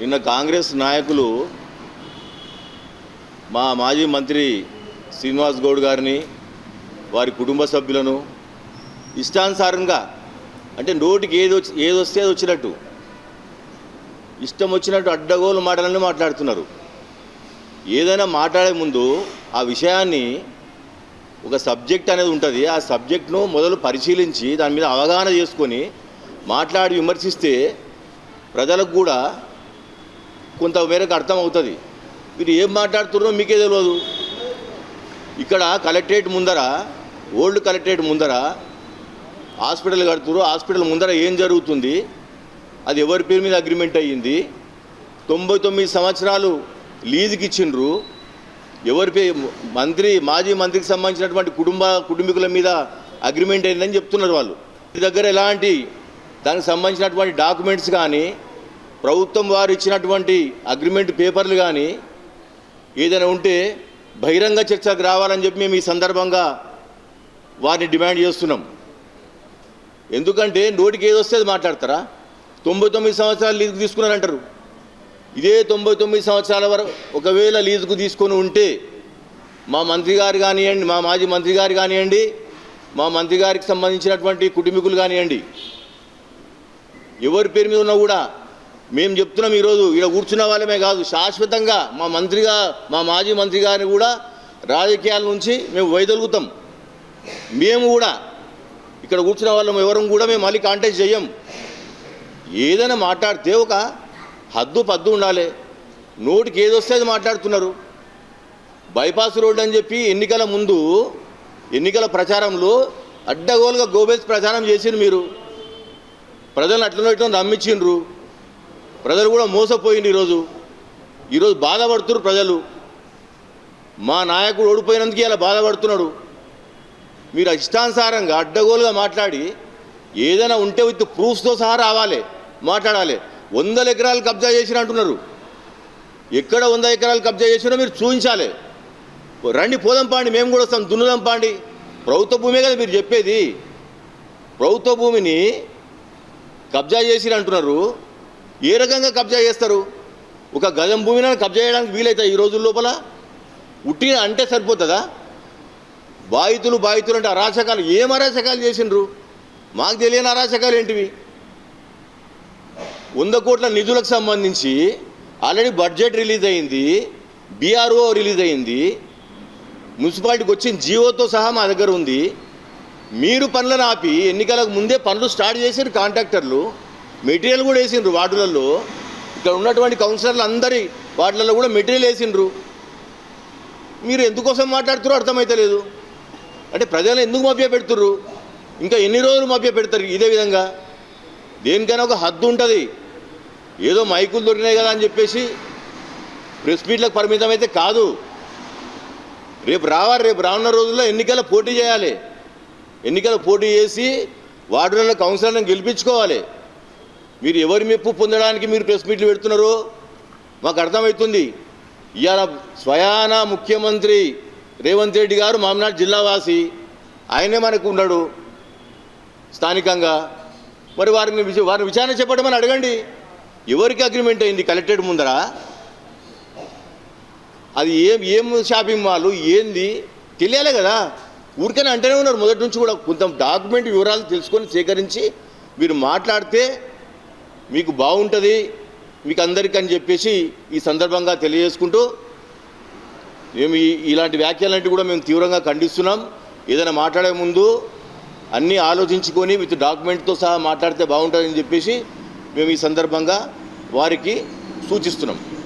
నిన్న కాంగ్రెస్ నాయకులు మా మాజీ మంత్రి శ్రీనివాస్ గౌడ్ గారిని వారి కుటుంబ సభ్యులను ఇష్టానుసారంగా అంటే నోటికి ఏది వచ్చి ఏది వస్తే అది వచ్చినట్టు ఇష్టం వచ్చినట్టు అడ్డగోలు మాటలన్నీ మాట్లాడుతున్నారు. ఏదైనా మాట్లాడే ముందు ఆ విషయాన్ని ఒక సబ్జెక్ట్ అనేది ఉంటుంది. ఆ సబ్జెక్ట్ను మొదలు పరిశీలించి దాని మీద అవగాహన చేసుకొని మాట్లాడి విమర్శిస్తే ప్రజలకు కూడా కొంత మేరకు అర్థమవుతుంది. మీరు ఏం మాట్లాడుతున్నారో మీకే తెలియదు ఇక్కడ కలెక్టరేట్ ముందర ఓల్డ్ కలెక్టరేట్ ముందర హాస్పిటల్ కడుతున్నారు హాస్పిటల్ ముందర ఏం జరుగుతుంది? అది ఎవరి పేరు మీద అగ్రిమెంట్ అయ్యింది? తొంభై తొమ్మిది సంవత్సరాలు లీజుకి ఇచ్చిండ్రు. ఎవరి పే మంత్రి మాజీ మంత్రికి సంబంధించినటువంటి కుటుంబ కుటుంబీకుల మీద అగ్రిమెంట్ అయిందని చెప్తున్నారు వాళ్ళు. మీ దగ్గర ఎలాంటి దానికి సంబంధించినటువంటి డాక్యుమెంట్స్ కానీ ప్రభుత్వం వారు ఇచ్చినటువంటి అగ్రిమెంట్ పేపర్లు కానీ ఏదైనా ఉంటే బహిరంగ చర్చకు రావాలని చెప్పి మేము ఈ సందర్భంగా వారిని డిమాండ్ చేస్తున్నాం. ఎందుకంటే నోటికి ఏది వస్తే అది మాట్లాడతారా? తొంభై తొమ్మిది సంవత్సరాలు లీజుకు తీసుకున్నారంటారు. ఇదే తొంభై తొమ్మిది సంవత్సరాల వరకు ఒకవేళ లీజుకు తీసుకొని ఉంటే మా మంత్రి గారు కానివ్వండి మా మాజీ మంత్రి గారు కానివ్వండి మా మంత్రి గారికి సంబంధించినటువంటి కుటుంబీకులు కానివ్వండి ఎవరి పేరు మీద ఉన్నా కూడా మేము చెప్తున్నాం ఈరోజు ఇక్కడ కూర్చున్న వాళ్ళమే కాదు శాశ్వతంగా మా మంత్రిగా మా మాజీ మంత్రి గారిని కూడా రాజకీయాల నుంచి మేము వైదొలుగుతాం. మేము కూడా ఇక్కడ కూర్చున్న వాళ్ళం ఎవరం కూడా మేము మళ్ళీ కాంటాక్ట్ చేయం ఏదైనా మాట్లాడితే ఒక హద్దు పద్దు ఉండాలి. నోటికి ఏది వస్తే అది మాట్లాడుతున్నారు. బైపాస్ రోడ్ అని చెప్పి ఎన్నికల ముందు ఎన్నికల ప్రచారంలో అడ్డగోలుగా గోబెల్స్ ప్రచారం చేసిండ్రు మీరు. ప్రజలను అట్లనో ఇట్లా నమ్మించిండ్రు ప్రజలు కూడా మోసపోయింది ఈరోజు. ఈరోజు బాధపడుతున్నారు ప్రజలు. మా నాయకుడు ఓడిపోయినందుకు ఇలా బాధపడుతున్నాడు. మీరు ఇష్టానుసారంగా అడ్డగోలుగా మాట్లాడి ఏదైనా ఉంటే విత్ ప్రూఫ్స్తో సహా రావాలి మాట్లాడాలి. వందల ఎకరాలు కబ్జా చేసిన అంటున్నారు. ఎక్కడ వంద ఎకరాలు కబ్జా చేసినా మీరు చూపించాలి. రండి పోదాం పాండి మేము కూడా వస్తాం దున్నుదాం పాండి. ప్రభుత్వ భూమే కదా మీరు చెప్పేది. ప్రభుత్వ భూమిని కబ్జా చేసిరంటున్నారు ఏ రకంగా కబ్జా చేస్తారు? ఒక గజం భూమిని కబ్జా చేయడానికి వీలవుతాయి ఈ రోజుల లోపల ఉట్టిన అంటే సరిపోతుందా? బాధితులు బాధితులు అంటే అరాచకాలు ఏం అరాచకాలు చేసిండ్రు? మాకు తెలియని అరాచకాలు ఏంటివి? వంద కోట్ల నిధులకు సంబంధించి ఆల్రెడీ బడ్జెట్ రిలీజ్ అయింది బీఆర్ఓ రిలీజ్ అయింది మున్సిపాలిటీకి వచ్చిన జీవోతో సహా మా దగ్గర ఉంది. మీరు పనులను ఆపి ఎన్నికలకు ముందే పనులు స్టార్ట్ చేసారు కాంట్రాక్టర్లు. మెటీరియల్ కూడా వేసిండ్రు వార్డులలో. ఇక్కడ ఉన్నటువంటి కౌన్సిలర్లు అందరి వార్డులలో కూడా మెటీరియల్ వేసిండ్రు. మీరు ఎందుకోసం మాట్లాడుతారో అర్థమైతలేదు అంటే ప్రజలను ఎందుకు మభ్య పెడుతుర్రు? ఇంకా ఎన్ని రోజులు మభ్య పెడతారు ఇదే విధంగా? దేనికైనా ఒక హద్దు ఉంటుంది. ఏదో మైకులు దొరికినాయి కదా అని చెప్పేసి ప్రెస్ మీట్లకు పరిమితం అయితే కాదు. రేపు రావాలి రేపు రానున్న రోజుల్లో ఎన్నికల పోటీ చేయాలి. ఎన్నికల పోటీ చేసి వార్డులలో కౌన్సిలర్లను గెలిపించుకోవాలి. మీరు ఎవరి మెప్పు పొందడానికి మీరు ప్రెస్ మీట్లు పెడుతున్నారో మాకు అర్థమవుతుంది. ఇవాళ స్వయాన ముఖ్యమంత్రి రేవంత్ రెడ్డి గారు మామనాడు జిల్లావాసి ఆయనే మనకు ఉన్నాడు స్థానికంగా. మరి వారిని వారిని విచారణ చెప్పడమని అడగండి. ఎవరికి అగ్రిమెంట్ అయింది కలెక్టరేట్ ముందర? అది ఏం ఏం షాపింగ్ మాల్ ఏంది? తెలియాలి కదా. ఊరికనే అంటేనే ఉన్నారు. మొదటి నుంచి కూడా కొంత డాక్యుమెంట్ వివరాలు తెలుసుకొని సేకరించి మీరు మాట్లాడితే మీకు బాగుంటుంది మీకు అందరికీ అని చెప్పేసి ఈ సందర్భంగా తెలియజేసుకుంటూ మేము ఈ- ఇలాంటి వ్యాఖ్యలంటే కూడా మేము తీవ్రంగా ఖండిస్తున్నాం. ఏదైనా మాట్లాడే ముందు అన్నీ ఆలోచించుకొని విత్ డాక్యుమెంట్తో సహా మాట్లాడితే బాగుంటుందని చెప్పేసి మేము ఈ సందర్భంగా వారికి సూచిస్తున్నాం.